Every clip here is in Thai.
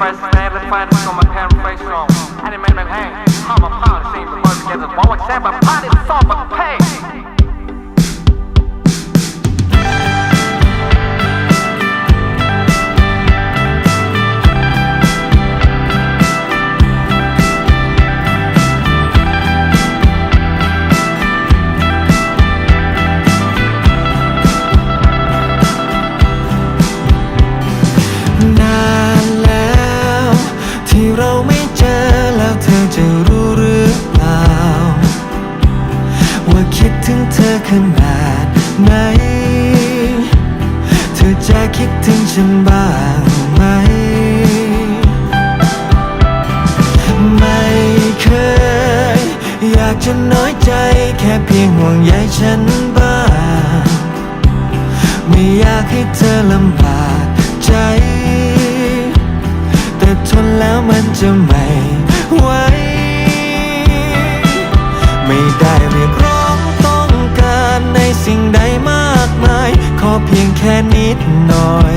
fresh stand and find on my parent face on. And it made me hang. How my party seemed to work together. Won't accept my party. ฉันบ้างไหม ไม่เคย อยากจะน้อยใจแค่เพียงห่วงใยฉันบ้าง ไม่อยากให้เธอลำบากใจ แต่ทนแล้วมันจะไม่ไหวไม่ได้เรียกร้องต้องการในสิ่งใดมากมาย ขอเพียงแค่นิดหน่อย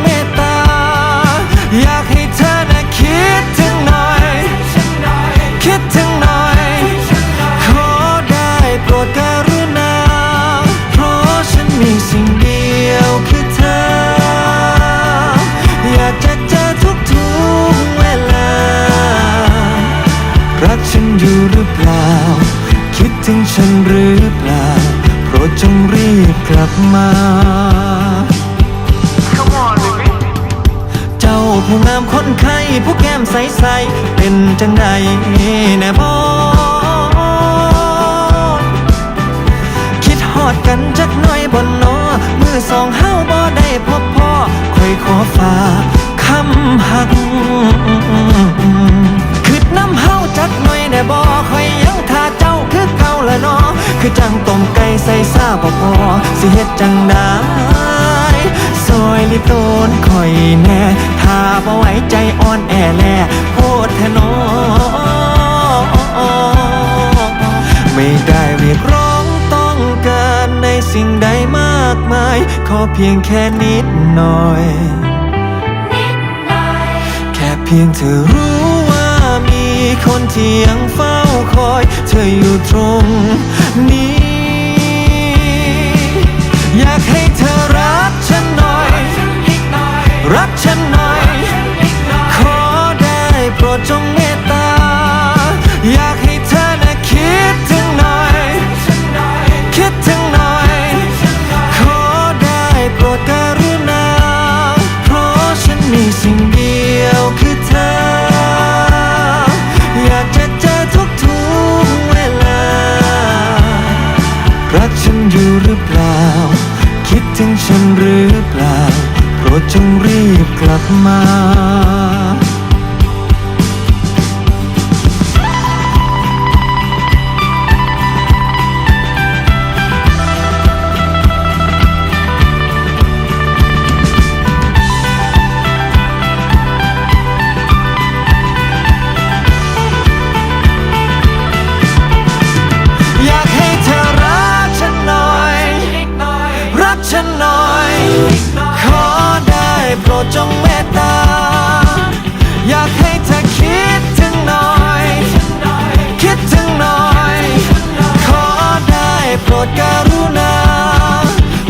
เมตตา อยากให้เธอนะคิดถึงหน่อย คิดถึงหน่อย ขอได้โปรดกรุณา เพราะฉันมีสิ่งเดียวคือเธอ อยากจะเจอทุกทุกเวลา รักฉันอยู่หรือเปล่า คิดถึงฉันหรือเปล่า โปรดจงรีบกลับมา ผู้งามคนไข้ผู้แก้มใสๆเป็นจังใดแน่บอคิดฮอดกันจักหน่อยบนนอมือสองเฮาบ่ได้พบพ่อคอยขอฝากคำหักคิดน้ำเฮาจักหน่อยได้บ่คอยยังท่าเจ้าคือเก่าละนอคือจังต้มไก่ใส่ซาบ่พอสิเฮ็ดจังได้ซอย ลิโตนคอยแน่ถ้าบ่ไหวใจอ่อนแอแลโพดทนอไม่ได้เรียกร้องต้องการในสิ่งใดมากมาย ขอเพียงแค่นิดหน่อย แค่เพียงเธอรู้ว่ามีคนที่ยังเฝ้าคอย เธออยู่ตรงนี้ อยู่หรือเปล่า คิดถึงฉันหรือเปล่า โปรดจงรีบกลับมา ด้โปรดจงเมตตา อยากให้เธอคิดถึงหน่อย คิดถึงหน่อย ขอได้โปรดกรุณา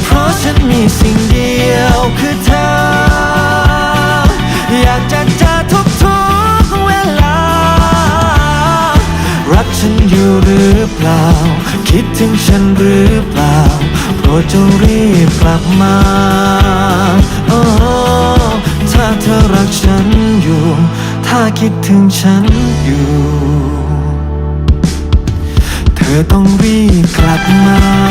เพราะฉันมีสิ่งเดียวคือเธอ อยากจะเจอทุกทุกเวลา รักฉันอยู่หรือเปล่า คิดถึงฉันหรือเปล่าโปรดจงรีบกลับมาโอ้ถ้าเธอรั กฉันอยู่ ถ้าคิดถึงฉันอยู่ เธอต้องรีบกลับมา